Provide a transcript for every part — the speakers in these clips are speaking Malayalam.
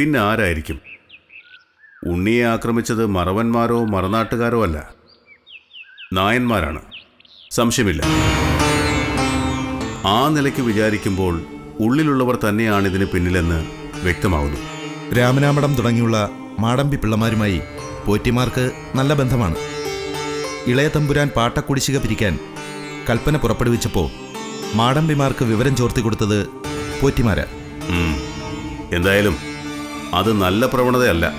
പിന്നെ ആരായിരിക്കും? ഉണ്ണിയെ ആക്രമിച്ചത് മറവന്മാരോ മറനാട്ടുകാരോ അല്ല. നായന്മാരാണ്. സംശയമില്ല. ആ നിലയ്ക്ക് വിചാരിക്കുമ്പോൾ ഉള്ളിലുള്ളവർ തന്നെയാണ് ഇതിന് പിന്നിലെന്ന് വ്യക്തമാവുന്നു. രാമനാമടം തുടങ്ങിയുള്ള മാടമ്പി പിള്ളമാരുമായി പോറ്റിമാർക്ക് നല്ല ബന്ധമാണ്. ഇളയ തമ്പുരാൻ പാട്ടക്കുടിശ്ശിക പിരിക്കാൻ കൽപ്പന പുറപ്പെടുവിച്ചപ്പോൾ മാടമ്പിമാർക്ക് വിവരം ചോർത്തി കൊടുത്തത് പോറ്റിമാരാ. എന്തായാലും അത് നല്ല പ്രവണതയല്ല.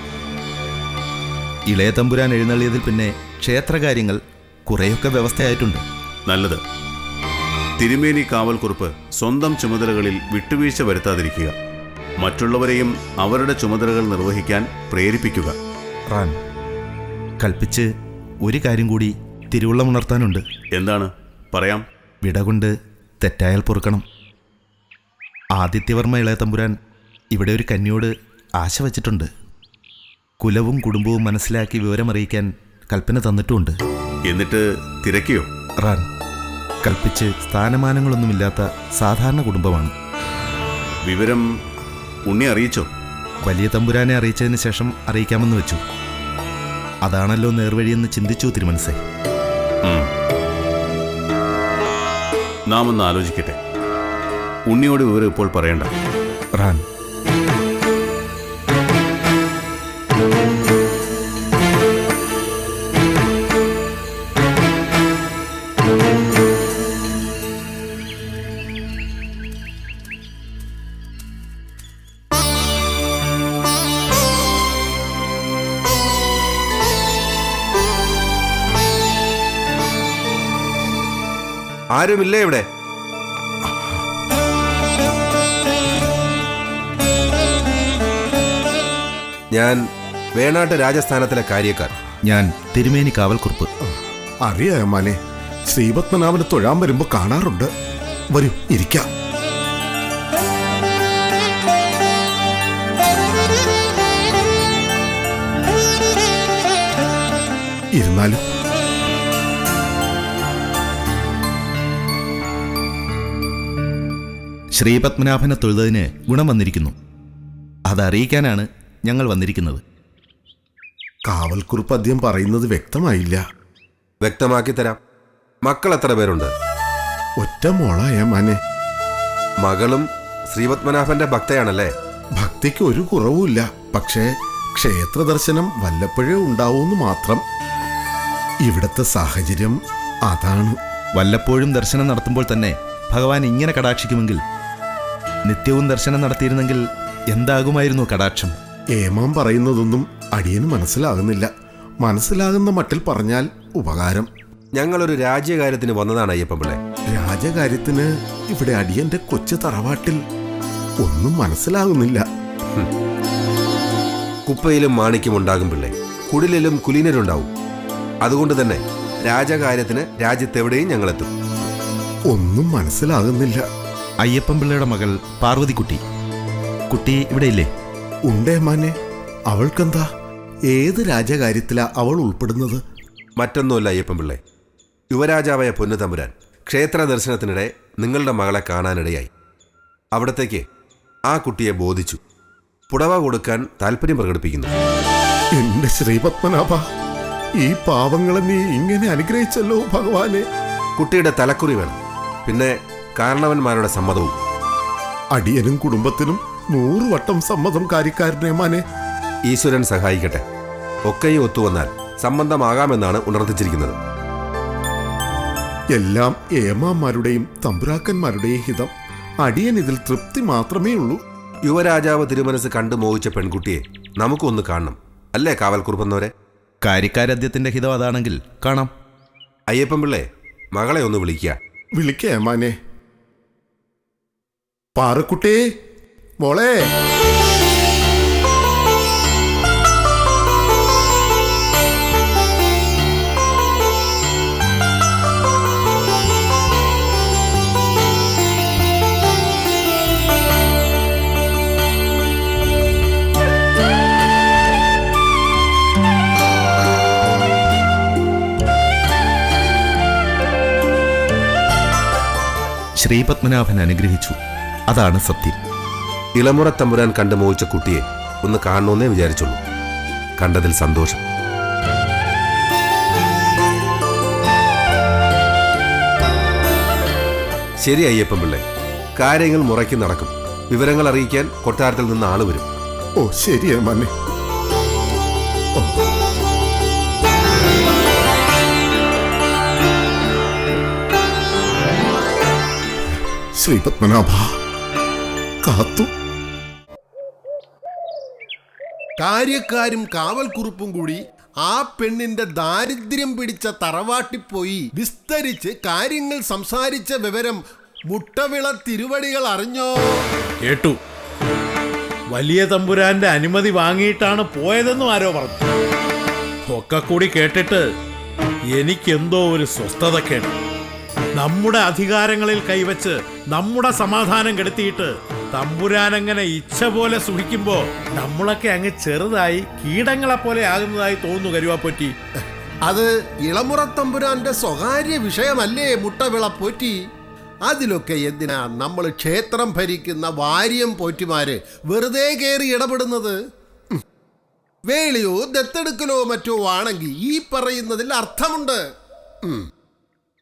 ഇളയ തമ്പുരാൻ എഴുന്നള്ളിയതിൽ പിന്നെ ക്ഷേത്രകാര്യങ്ങൾ കുറേയൊക്കെ വ്യവസ്ഥയായിട്ടുണ്ട്. നല്ലത്. തിരുമേനി കാവൽക്കുറിപ്പ് സ്വന്തം ചുമതലകളിൽ വിട്ടുവീഴ്ച വരുത്താതിരിക്കുക. മറ്റുള്ളവരെയും അവരുടെ ചുമതലകൾ നിർവഹിക്കാൻ പ്രേരിപ്പിക്കുക. റാൻ കൽപ്പിച്ച് ഒരു കാര്യം കൂടി തിരുവുള്ളമുണർത്താനുണ്ട് എന്താണ്? പറയാം. വിട കൊണ്ട് തെറ്റായാൽ പൊറുക്കണം. ആദിത്യവർമ്മ ഇളയ തമ്പുരാൻ ഇവിടെ ഒരു കന്യോട് ആശ വച്ചിട്ടുണ്ട്. കുലവും കുടുംബവും മനസ്സിലാക്കി വിവരമറിയിക്കാൻ കൽപ്പന തന്നിട്ടുമുണ്ട്. എന്നിട്ട് തിരക്കിയോ? റാൻ കൽപ്പിച്ച് സ്ഥാനമാനങ്ങളൊന്നുമില്ലാത്ത സാധാരണ കുടുംബമാണ്. വിവരം ഉണ്ണി അറിയിച്ചോ? വലിയ തമ്പുരാനെ അറിയിച്ചതിന് ശേഷം അറിയിക്കാമെന്ന് വെച്ചു. അതാണല്ലോ നേർവഴിയെന്ന് ചിന്തിച്ചു തിരുമനസേ. നാം ഒന്ന് ആലോചിക്കട്ടെ. ഉണ്ണിയോട് വിവരം ഇപ്പോൾ പറയണ്ട. റാൻ ആരുമില്ലേ ഇവിടെ? ഞാൻ വേണാട്ട് രാജസ്ഥാനത്തിലെ കാര്യക്കാർ. ഞാൻ തിരുമേനി കാവൽക്കുറിപ്പ്. അറിയാം മാനെ. ശ്രീപത്മനാഭന് തൊഴാൻ വരുമ്പോ കാണാറുണ്ട്. വരൂ ഇരിക്കാം. ഇരുന്നാലും ശ്രീപത്മനാഭനെ തൊഴുതതിന് ഗുണം വന്നിരിക്കുന്നു. അതറിയിക്കാനാണ് ഞങ്ങൾ വന്നിരിക്കുന്നത്. കാവൽക്കുറിപ്പ് അദ്ദേഹം പറയുന്നത് വ്യക്തമായില്ല. വ്യക്തമാക്കി തരാം. മക്കൾ എത്ര പേരുണ്ട്? ഒറ്റ മോളായ മാനെ. മകളും ശ്രീപത്മനാഭന്റെ ഭക്തയാണല്ലേ? ഭക്തിക്ക് ഒരു കുറവുമില്ല. പക്ഷേ ക്ഷേത്ര ദർശനം വല്ലപ്പോഴേ ഉണ്ടാവൂന്ന് മാത്രം. ഇവിടത്തെ സാഹചര്യം അതാണ്. വല്ലപ്പോഴും ദർശനം നടത്തുമ്പോൾ തന്നെ ഭഗവാൻ ഇങ്ങനെ കടാക്ഷിക്കുമെങ്കിൽ നിത്യവും ദർശനം നടത്തിയിരുന്നെങ്കിൽ എന്താകുമായിരുന്നു കടാക്ഷം? ഏമാൻ പറയുന്നതൊന്നും അടിയന് മനസ്സിലാകുന്നില്ല. മനസ്സിലാകുന്ന മട്ടിൽ പറഞ്ഞാൽ ഉപകാരം. ഞങ്ങളൊരു രാജ്യകാര്യത്തിന് വന്നതാണ് അയ്യപ്പൻപിള്ളെ. രാജകാര്യത്തിന് ഇവിടെ അടിയന്റെ കൊച്ചു തറവാട്ടിൽ ഒന്നും മനസ്സിലാകുന്നില്ല. കുപ്പയിലും മാണിക്കും ഉണ്ടാകും പിള്ളെ. കുടിലിലും കുലീനരുണ്ടാവും. അതുകൊണ്ട് തന്നെ രാജകാര്യത്തിന് രാജ്യത്തെവിടെയും ഞങ്ങളെത്തും. ഒന്നും മനസ്സിലാകുന്നില്ല. അയ്യപ്പൻ പിള്ളയുടെ മകൾ പാർവതിക്കുട്ടി. കുട്ടി ഇവിടെ ഇല്ലേ ഉണ്ടേ മാനെ അവൾക്കെന്താ? ഏത് രാജകാര്യത്തിലാ അവൾ ഉൾപ്പെടുന്നത്? മറ്റൊന്നുമല്ല അയ്യപ്പൻപിള്ളെ യുവരാജാവായ പൊന്നു തമ്പുരാൻ ക്ഷേത്ര ദർശനത്തിനിടെ നിങ്ങളുടെ മകളെ കാണാനിടയായി. അവിടത്തേക്ക് ആ കുട്ടിയെ ബോധിച്ചു. പുടവ കൊടുക്കാൻ താല്പര്യം പ്രകടിപ്പിക്കുന്നു. എന്റെ ശ്രീപത്മനാഭ ഈ പാവങ്ങളെ നീ ഇങ്ങനെ അനുഗ്രഹിച്ചല്ലോ ഭഗവാനെ. കുട്ടിയുടെ തലക്കുറി വേണം. പിന്നെ കാരണവന്മാരുടെ സമ്മതവും. അടിയനും കുടുംബത്തിനും നൂറു വട്ടം സമ്മതം കാര്യക്കാരനെ മാനെ. ഈശ്വരൻ സഹായിക്കട്ടെ. ഒക്കെയും ഒത്തുവന്നാൽ സംബന്ധമാകാമെന്നാണ് ഉണർത്തിച്ചിരിക്കുന്നത്. എല്ലാം ഏമാന്മാരുടെയും തമ്പുരാക്കന്മാരുടെയും ഹിതം. അടിയൻ ഇതിൽ തൃപ്തി മാത്രമേ ഉള്ളൂ. യുവരാജാവ് തിരുമനസ് കണ്ടു മോഹിച്ച പെൺകുട്ടിയെ നമുക്കൊന്ന് കാണണം. അല്ലേ കാവൽക്കുറുപ്പെന്നവരെ? കാര്യക്കാരദ്യത്തിന്റെ ഹിതം അതാണെങ്കിൽ കാണാം. അയ്യപ്പൻ പിള്ളേ മകളെ ഒന്ന് വിളിക്കുക വിളിക്കേ മാനെ. പാറക്കുട്ടേ മോളെ. ശ്രീപത്മനാഭൻ അനുഗ്രഹിച്ചു. അതാണ് സത്യം. ഇളമുറ തമ്പുരാൻ കണ്ടു മോഹിച്ച കുട്ടിയെ ഒന്ന് കാണണമെന്നേ വിചാരിച്ചുള്ളൂ. കണ്ടതിൽ സന്തോഷം. ശരി അയ്യപ്പൻ പിള്ളേ കാര്യങ്ങൾ മുറയ്ക്ക് നടക്കും. വിവരങ്ങൾ അറിയിക്കാൻ കൊട്ടാരത്തിൽ നിന്ന് ആൾ വരും. ഓ ശരിയാ മന്നെ ശ്രീപത്മനാഭ. കാത്തു. കാര്യക്കാരും കാവൽക്കുറുപ്പും കൂടി ആ പെണ്ണിന്റെ ദാരിദ്ര്യം പിടിച്ച തറവാട്ടിപ്പോയി വിസ്തരിച്ച് കാര്യങ്ങൾ സംസാരിച്ച വിവരം മുട്ടവിള തിരുവടികൾ അറിഞ്ഞോ? കേട്ടു. വലിയ തമ്പുരാന്റെ അനുമതി വാങ്ങിയിട്ടാണ് പോയതെന്നും ആരോ പറഞ്ഞു. ഒക്കെ കൂടി കേട്ടിട്ട് എനിക്കെന്തോ ഒരു സ്വസ്ഥതക്കേട് നമ്മുടെ അധികാരങ്ങളിൽ കൈവച്ച് നമ്മുടെ സമാധാനം കെടുത്തിയിട്ട് തമ്പുരാനങ്ങനെ ഇച്ഛ പോലെ സുഖിക്കുമ്പോ നമ്മളൊക്കെ അങ്ങ് ചെറുതായി കീടങ്ങളെ പോലെ ആകുന്നതായി തോന്നുന്നു കരുവാപ്പൊറ്റി. അത് ഇളമുറത്തമ്പുരാന്റെ സ്വകാര്യ വിഷയമല്ലേ മുട്ടവിള പോറ്റി? അതിലൊക്കെ എന്തിനാ നമ്മൾ ക്ഷേത്രം ഭരിക്കുന്ന വാര്യം പോറ്റിമാര് വെറുതെ കയറി ഇടപെടുന്നത്? വേളിയോ ദത്തെടുക്കലോ മറ്റോ ആണെങ്കിൽ ഈ പറയുന്നതിൽ അർത്ഥമുണ്ട്.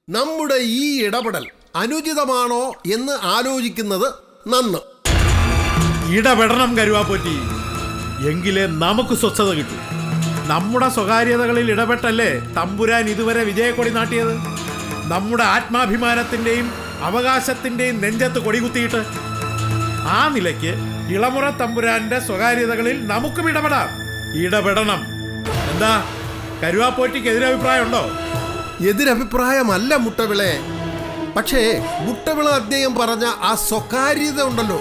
നമ്മുടെ ഈ ഇടപെടൽ അനുചിതമാണോ എന്ന് ആലോചിക്കുന്നത് നന്ന്. ഇടപെടണം കരുവാപ്പൊറ്റി. എങ്കിലേ നമുക്ക് സ്വസ്ഥത കിട്ടൂ. നമ്മുടെ സ്വകാര്യതകളിൽ ഇടപെട്ടല്ലേ തമ്പുരാൻ ഇതുവരെ വിജയക്കൊടി നാട്ടിയത്? നമ്മുടെ ആത്മാഭിമാനത്തിന്റെയും അവകാശത്തിന്റെയും നെഞ്ചത്ത് കൊടികുത്തിയിട്ട് ആ നിലയ്ക്ക് ഇളമുറ തമ്പുരാന്റെ സ്വകാര്യതകളിൽ നമുക്കും ഇടപെടാം. ഇടപെടണം. എന്താ കരുവാപ്പോറ്റിക്ക് എതിരഭിപ്രായമുണ്ടോ എതിരഭിപ്രായമല്ല മുട്ടവിളെ. പക്ഷേ മുട്ടവിള അദ്ദേഹം പറഞ്ഞ ആ സ്വകാര്യത ഉണ്ടല്ലോ.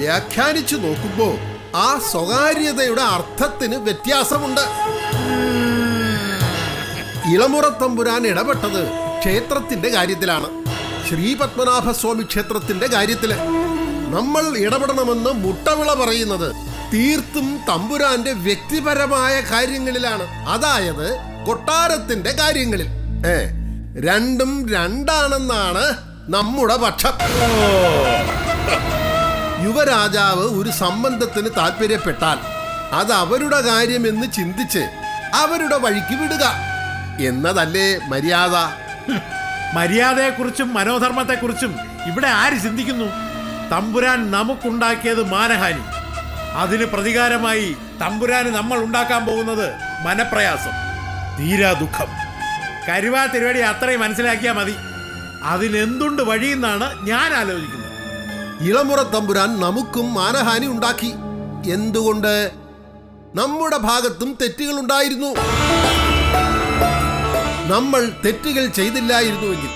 വ്യാഖ്യാനിച്ചു നോക്കുമ്പോൾ ആ സ്വകാര്യതയുടെ അർത്ഥത്തിന് വ്യത്യാസമുണ്ട്. ഇളമുറത്തമ്പുരാൻ ഇടപെട്ടത് ക്ഷേത്രത്തിന്റെ കാര്യത്തിലാണ്. ശ്രീപത്മനാഭസ്വാമി ക്ഷേത്രത്തിന്റെ കാര്യത്തിൽ. നമ്മൾ ഇടപെടണമെന്ന് മുട്ടവിള പറയുന്നത് തീർത്തും തമ്പുരാന്റെ വ്യക്തിപരമായ കാര്യങ്ങളിലാണ്. അതായത് കൊട്ടാരത്തിന്റെ കാര്യങ്ങളിൽ. ഏ രണ്ടും രണ്ടാണെന്നാണ് നമ്മുടെ പക്ഷം. യുവരാജാവ് ഒരു സംബന്ധത്തിന് താല്പര്യപ്പെട്ടാൽ അത് അവരുടെ കാര്യമെന്ന് ചിന്തിച്ച് അവരുടെ വഴിക്ക് വിടുക. എന്നതല്ലേ മര്യാദ? മര്യാദയെക്കുറിച്ചും മനോധർമ്മത്തെക്കുറിച്ചും ഇവിടെ ആര് ചിന്തിക്കുന്നു? തമ്പുരാൻ നമുക്കുണ്ടാക്കിയത് മാനഹാനി. അതിന് പ്രതികാരമായി തമ്പുരാന് നമ്മൾ ഉണ്ടാക്കാൻ പോകുന്നത് മനപ്രയാസം തീരാ ദുഃഖം കരുവാ തിരുവടി അത്രയും മനസ്സിലാക്കിയാൽ മതി. അതിനെന്തുണ്ട് വഴിയെന്നാണ് ഞാൻ ആലോചിക്കുന്നത്. ഇളമുറ തമ്പുരാൻ നമുക്കും മാനഹാനി ഉണ്ടാക്കി. എന്തുകൊണ്ട്? നമ്മുടെ ഭാഗത്തും തെറ്റുകൾ ഉണ്ടായിരുന്നു. നമ്മൾ തെറ്റുകൾ ചെയ്തില്ലായിരുന്നുവെങ്കിൽ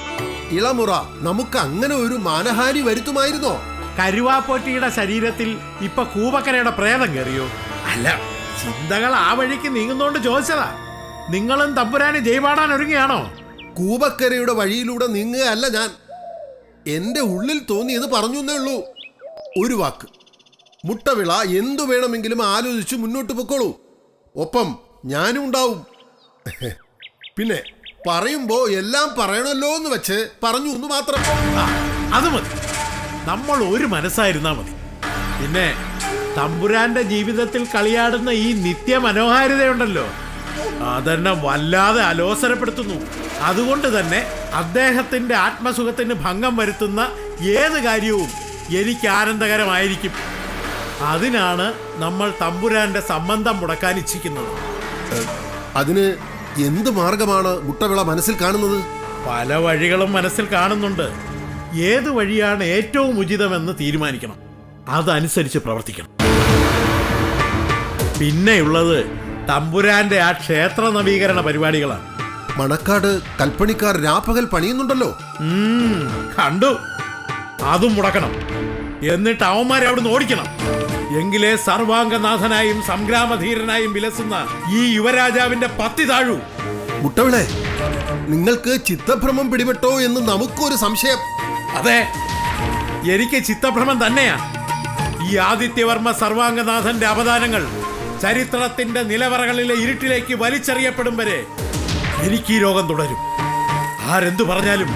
ഇളമുറ നമുക്ക് അങ്ങനെ ഒരു മാനഹാനി വരുത്തുമായിരുന്നോ? കരുവാപ്പോറ്റിയുടെ ശരീരത്തിൽ ഇപ്പൊ കൂവക്കരയുടെ പ്രേതം കയറിയോ? അല്ല ചിന്തകൾ ആ വഴിക്ക് നീങ്ങുന്നോണ്ട് ചോദിച്ചതാ. നിങ്ങളും തമ്പുരാന് ജയ്പാടാൻ ഒരുങ്ങിയാണോ കൂപക്കരയുടെ വഴിയിലൂടെ നീങ്ങുകയല്ല ഞാൻ. എന്റെ ഉള്ളിൽ തോന്നിയത് പറഞ്ഞു എന്നേ ഉള്ളൂ. ഒരു വാക്ക്. മുട്ടവിള എന്തു വേണമെങ്കിലും ആലോചിച്ച് മുന്നോട്ട് പൊക്കോളൂ. ഒപ്പം ഞാനും ഉണ്ടാവും. പിന്നെ പറയുമ്പോ എല്ലാം പറയണല്ലോ എന്ന് വെച്ച് പറഞ്ഞു എന്ന് മാത്രം. അത് മതി. നമ്മൾ ഒരു മനസ്സായിരുന്നാ മതി. പിന്നെ തമ്പുരാന്റെ ജീവിതത്തിൽ കളിയാടുന്ന ഈ നിത്യ മനോഹാരിതയുണ്ടല്ലോ അതെന്നെ വല്ലാതെ അലോസരപ്പെടുത്തുന്നു. അതുകൊണ്ട് തന്നെ അദ്ദേഹത്തിന്റെ ആത്മസുഖത്തിന് ഭംഗം വരുത്തുന്ന ഏത് കാര്യവും എനിക്ക് ആനന്ദകരമായിരിക്കും. അതിനാണ് നമ്മൾ തമ്പുരാന്റെ സംബന്ധം മുടക്കാൻ ഇച്ഛിക്കുന്നത്. അതിന് എന്ത് മാർഗമാണ് മുട്ടവിള മനസ്സിൽ കാണുന്നത്? പല വഴികളും മനസ്സിൽ കാണുന്നുണ്ട്. ഏത് വഴിയാണ് ഏറ്റവും ഉചിതമെന്ന് തീരുമാനിക്കണം. അതനുസരിച്ച് പ്രവർത്തിക്കണം. പിന്നെയുള്ളത് തമ്പുരാന്റെ ആ ക്ഷേത്ര നവീകരണ പരിപാടികളാണ്. മണക്കാട് കൽപ്പണിക്കാർ രാപ്പകൽ പണിയുന്നുണ്ടല്ലോ. കണ്ടു. അതും മുടക്കണം. എന്നിട്ട് അവന്മാരെ അവിടുന്ന് ഓടിക്കണം. എങ്കിലേ സർവാംഗനാഥനായും സംഗ്രാമധീരനായും വിലസുന്ന ഈ യുവരാജാവിന്റെ പത്തി താഴു. മുട്ടവിളെ നിങ്ങൾക്ക് ചിത്തഭ്രമം പിടിപെട്ടോ എന്ന് നമുക്കൊരു സംശയം. അതെ എനിക്ക് ചിത്തഭ്രമം തന്നെയാ. ഈ ആദിത്യവർമ്മ സർവാംഗനാഥന്റെ അവദാനങ്ങൾ ചരിത്രത്തിന്റെ നിലവറകളിലെ ഇരുട്ടിലേക്ക് വലിച്ചെറിയപ്പെടും വരെ എനിക്ക് ഈ രോഗം തുടരും. ആരെന്തു പറഞ്ഞാലും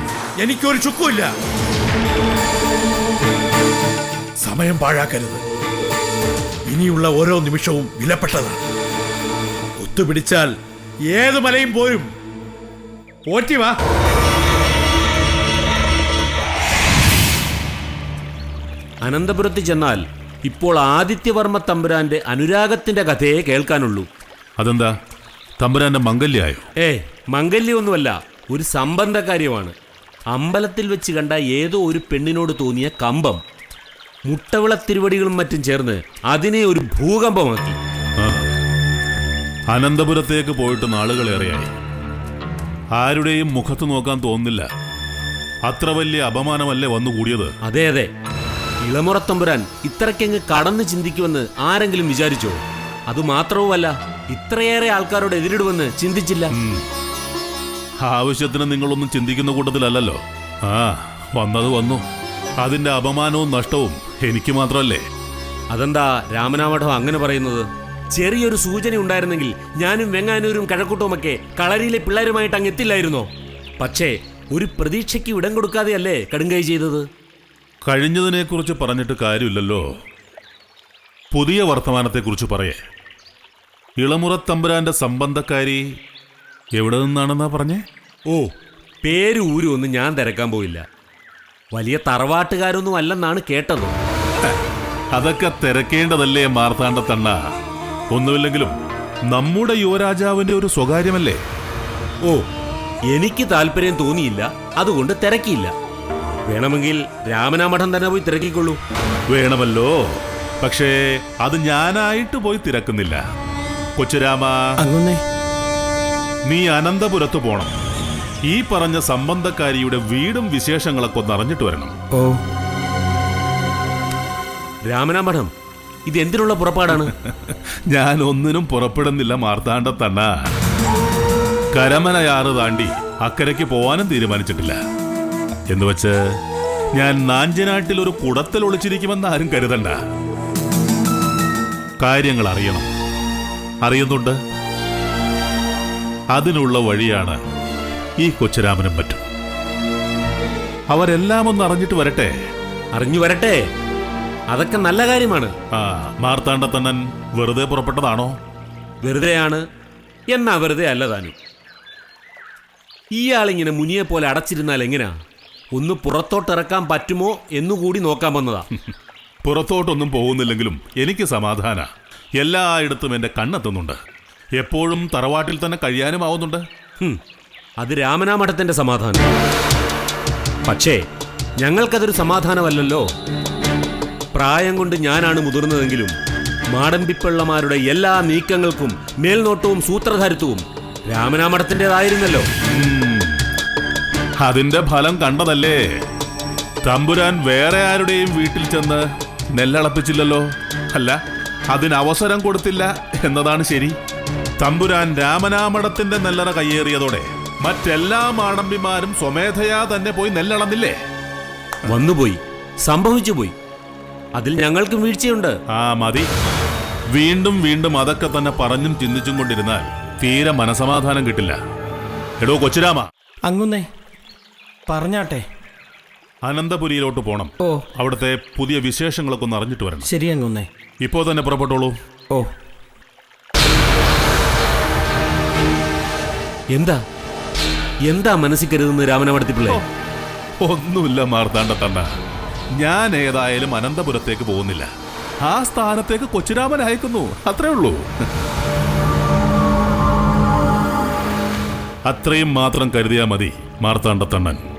എനിക്കൊരു ചുക്കുമില്ല. സമയം പാഴാക്കരുത്. ഇനിയുള്ള ഓരോ നിമിഷവും വിലപ്പെട്ടതാണ്. ഒത്തുപിടിച്ചാൽ ഏത് മലയും പോരും. പോറ്റി വാ. അനന്തപുരത്ത് ചെന്നാൽ ഇപ്പോൾ ആദിത്യവർമ്മ തമ്പുരാന്റെ അനുരാഗത്തിന്റെ കഥയെ കേൾക്കാനുള്ളൂ. അതെന്താ? തമ്പുരാന്റെ മംഗല്യായോ? ഏ മംഗല്യൊന്നുമല്ല ഒരു സംബന്ധ കാര്യമാണ് അമ്പലത്തിൽ വെച്ച് കണ്ട ഏതോ ഒരു പെണ്ണിനോട് തോന്നിയ കമ്പം മുട്ടവിള തിരുവടികളും മറ്റും ചേർന്ന് അതിനെ ഒരു ഭൂകമ്പമാക്കി. അനന്തപുരത്തേക്ക് പോയിട്ട് നാളുകളേറെയായി ആരുടെയും മുഖത്ത് നോക്കാൻ തോന്നില്ല അത്ര വലിയ അപമാനമല്ലേ വന്നുകൂടിയത്? അതെ അതെ. ഇളമുറത്തമ്പുരാൻ ഇത്രയ്ക്കങ്ങ് കടന്ന് ചിന്തിക്കുമെന്ന് ആരെങ്കിലും വിചാരിച്ചോ? അത് മാത്രവുമല്ല ഇത്രയേറെ ആൾക്കാരോട് എതിരിടുമെന്ന് ചിന്തിച്ചില്ല? ആവശ്യത്തിന് നിങ്ങളൊന്നും ചിന്തിക്കുന്ന കൂട്ടത്തിലല്ലല്ലോ. ആ വന്നത് വന്നു. അതിന്റെ അപമാനവും നഷ്ടവും എനിക്ക് മാത്രമല്ലേ? അതെന്താ രാമനാമഠം അങ്ങനെ പറയുന്നത്? ചെറിയൊരു സൂചന ഉണ്ടായിരുന്നെങ്കിൽ ഞാനും വെങ്ങാനൂരും കഴക്കൂട്ടവുമൊക്കെ കളരിയിലെ പിള്ളേരുമായിട്ട് അങ്ങ് എത്തില്ലായിരുന്നോ? പക്ഷേ ഒരു പ്രതീക്ഷയ്ക്ക് ഇടം കൊടുക്കാതെയല്ലേ കടുങ്കൈ ചെയ്തത്? കഴിഞ്ഞതിനെക്കുറിച്ച് പറഞ്ഞിട്ട് കാര്യമില്ലല്ലോ. പുതിയ വർത്തമാനത്തെക്കുറിച്ച് പറയേ. ഇളമുറത്തമ്പുരാന്റെ സംബന്ധക്കാരി എവിടെ നിന്നാണെന്നാ പറഞ്ഞേ? ഓ പേര് ഊരും ഒന്നും ഞാൻ തിരക്കാൻ പോയില്ല. വലിയ തറവാട്ടുകാരൊന്നും അല്ലെന്നാണ് കേട്ടത്. അതൊക്കെ തിരക്കേണ്ടതല്ലേ മാർത്താണ്ഡത്തണ്ണ. ഒന്നുമില്ലെങ്കിലും നമ്മുടെ യുവരാജാവിന്റെ ഒരു സ്വകാര്യമല്ലേ? ഓ എനിക്ക് താല്പര്യം തോന്നിയില്ല അതുകൊണ്ട് തിരക്കിയില്ല. വേണമെങ്കിൽ രാമനാമഠം തന്നെ പോയി തിരക്കിക്കൊള്ളൂ. വേണമല്ലോ. പക്ഷേ അത് ഞാനായിട്ട് പോയി തിരക്കുന്നില്ല. കൊച്ചുരാമ. നീ അനന്തപുരത്ത് പോണം. ഈ പറഞ്ഞ സംബന്ധക്കാരിയുടെ വീടും വിശേഷങ്ങളൊക്കെ ഒന്ന് അറിഞ്ഞിട്ട് വരണം. ഓ. രാമനാമഠം ഇത് എന്തിനുള്ള പുറപ്പാടാണ്? ഞാൻ ഒന്നിനും പുറപ്പെടുന്നില്ല മാർത്താണ്ഡത്തണ്ണ. കരമനയാറ് താണ്ടി അക്കരയ്ക്ക് പോവാനും തീരുമാനിച്ചിട്ടില്ല. എന്നുവച്ച് ഞാൻ നാഞ്ചനാട്ടിൽ ഒരു കുടത്തിൽ ഒളിച്ചിരിക്കുമെന്ന് ആരും കരുതണ്ട. കാര്യങ്ങൾ അറിയണം. അറിയുന്നുണ്ട്? അതിനുള്ള വഴിയാണ് ഈ കൊച്ചുരാമനും പറ്റും അവരെല്ലാം ഒന്ന് അറിഞ്ഞിട്ട് വരട്ടെ? അറിഞ്ഞു വരട്ടെ. അതൊക്കെ നല്ല കാര്യമാണ്. ആ മാർത്താണ്ഡത്തണ്ണൻ വെറുതെ പുറപ്പെട്ടതാണോ? വെറുതെയാണ്. എന്നാ വെറുതെ അല്ല താനും. ഇയാളിങ്ങനെ മുനിയെ പോലെ അടച്ചിരുന്നാൽ എങ്ങനെയാ ഒന്ന് പുറത്തോട്ടിറക്കാൻ പറ്റുമോ എന്നുകൂടി നോക്കാൻ വന്നതാ. പുറത്തോട്ടൊന്നും പോകുന്നില്ലെങ്കിലും എനിക്ക് സമാധാന. എല്ലായിടത്തും എന്റെ കണ്ണെത്തുന്നുണ്ട്. എപ്പോഴും തറവാട്ടിൽ തന്നെ കഴിയാനും ആവുന്നുണ്ട്. അത് രാമനാമഠത്തിന്റെ സമാധാനം. പക്ഷേ ഞങ്ങൾക്കതൊരു സമാധാനമല്ലല്ലോ. പ്രായം കൊണ്ട് ഞാനാണ് മുതിർന്നതെങ്കിലും മാടമ്പിപ്പിള്ളമാരുടെ എല്ലാ നീക്കങ്ങൾക്കും മേൽനോട്ടവും സൂത്രധാരിത്വവും രാമനാമഠത്തിന്റെതായിരുന്നല്ലോ. അതിന്റെ ഫലം കണ്ടതല്ലേ? തമ്പുരാൻ വേറെ ആരുടെയും വീട്ടിൽ ചെന്ന് നെല്ലളപ്പിച്ചില്ലല്ലോ? അല്ല അതിന് അവസരം കൊടുത്തില്ല എന്നതാണ് ശരി. തമ്പുരാൻ രാമനാമടത്തിന്റെ നെല്ലറ കയ്യേറിയതോടെ മറ്റെല്ലാ മാടമ്പിമാരും സ്വമേധയാ തന്നെ പോയി നെല്ലളന്നില്ലേ? വന്നുപോയി സംഭവിച്ചു പോയി അതിൽ ഞങ്ങൾക്കും വീഴ്ചയുണ്ട്. ആ മതി. വീണ്ടും വീണ്ടും അതൊക്കെ തന്നെ പറഞ്ഞും ചിന്തിച്ചും കൊണ്ടിരുന്നാൽ തീരെ മനസമാധാനം കിട്ടില്ല. എടോ കൊച്ചുരാമ. അങ്ങുന്നേ പറഞ്ഞാട്ടെ. അനന്തപുരിയിലോട്ട് പോണം. ഓ. അവിടുത്തെ പുതിയ വിശേഷങ്ങളൊക്കെ ഒന്ന് അറിഞ്ഞിട്ട് വരണം. ശരി അങ്ങുന്നേ ഇപ്പോ തന്നെ പുറപ്പെട്ടോളൂ. ഓ. എന്താ? എന്താ മനസ്സിൽ കരുതുന്നത് രാമനവടത്തി പിള്ളേ? ഒന്നുമില്ല മാർത്താണ്ട തണ്ട ഞാൻ ഏതായാലും അനന്തപുരത്തേക്ക് പോകുന്നില്ല. ആ സ്ഥാനത്തേക്ക് കൊച്ചുരാമൻ അയക്കുന്നു. അത്രേ ഉള്ളൂ. അത്രയും മാത്രം കരുതിയാ മതി മാർത്താണ്ഡത്തണ്ണൻ.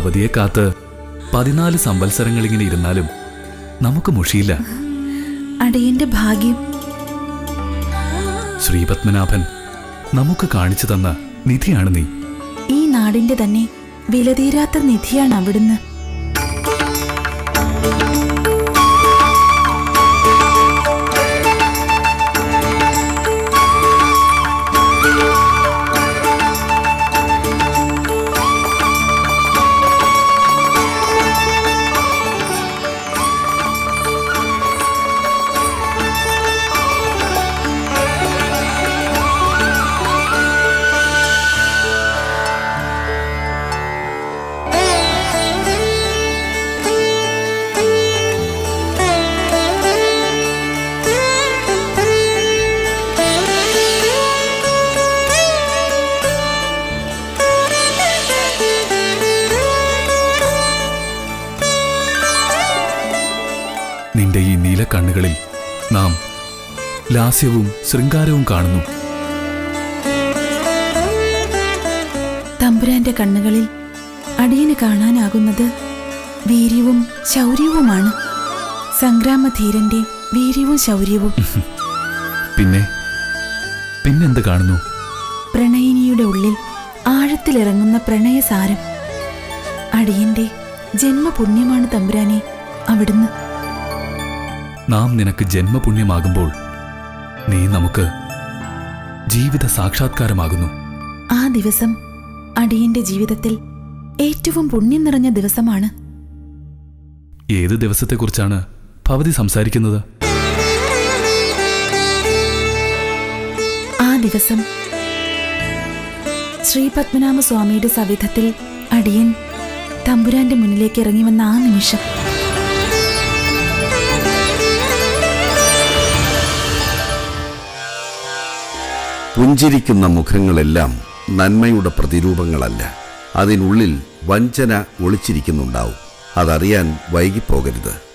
ഭവതിയെ കാത്ത് പതിനാല് സംവത്സരങ്ങളിങ്ങനെ ഇരുന്നാലും നമുക്ക് മുഷിയില്ല. അടിയന്റെ ഭാഗ്യം. ശ്രീപത്മനാഭൻ നമുക്ക് കാണിച്ചു തന്ന നിധിയാണ് നീ. ഈ നാടിന്റെ തന്നെ വിലതീരാത്ത നിധിയാണ് അവിടുന്ന്. ലാസ്യവും ശൃംഗാരവും കാണുന്നു. തമ്പുരാന്റെ കണ്ണുകളിൽ അടിയന് കാണാനാകുന്നത് വീര്യവും ശൗര്യവുമാണ്. സംഗ്രാമധീരന്റെ വീര്യവും ശൗര്യവും. പിന്നെ? പിന്നെന്ത് കാണുന്നു? പ്രണയിനിയുടെ ഉള്ളിൽ ആഴത്തിലിറങ്ങുന്ന പ്രണയസാരം. അടിയന്റെ ജന്മപുണ്യമാണ് തമ്പുരാനെ അവിടുന്ന്. നാം നിനക്ക് ജന്മപുണ്യമാകുമ്പോൾ നീ നമുക്ക് ജീവിത സാക്ഷാത്കാരമാകുന്നു. ആ ദിവസം അടിയന്റെ ജീവിതത്തിൽ ഏറ്റവും പുണ്യം നിറഞ്ഞ ദിവസമാണ്. ഏത് ദിവസത്തെക്കുറിച്ചാണ് ഭവതി സംസാരിക്കുന്നത്? ആ ദിവസം ശ്രീ പത്മനാഭ സ്വാമിയുടെ സവിധത്തിൽ അടിയൻ തമ്പുരാന്റെ മുന്നിലേക്ക് ഇറങ്ങി വന്ന ആ നിമിഷം. പുഞ്ചിരിക്കുന്ന മുഖങ്ങളെല്ലാം നന്മയുടെ പ്രതിരൂപങ്ങളല്ല. അതിനുള്ളിൽ വഞ്ചന ഒളിച്ചിരിക്കുന്നുണ്ടാവും. അതറിയാൻ വൈകിപ്പോകരുത്.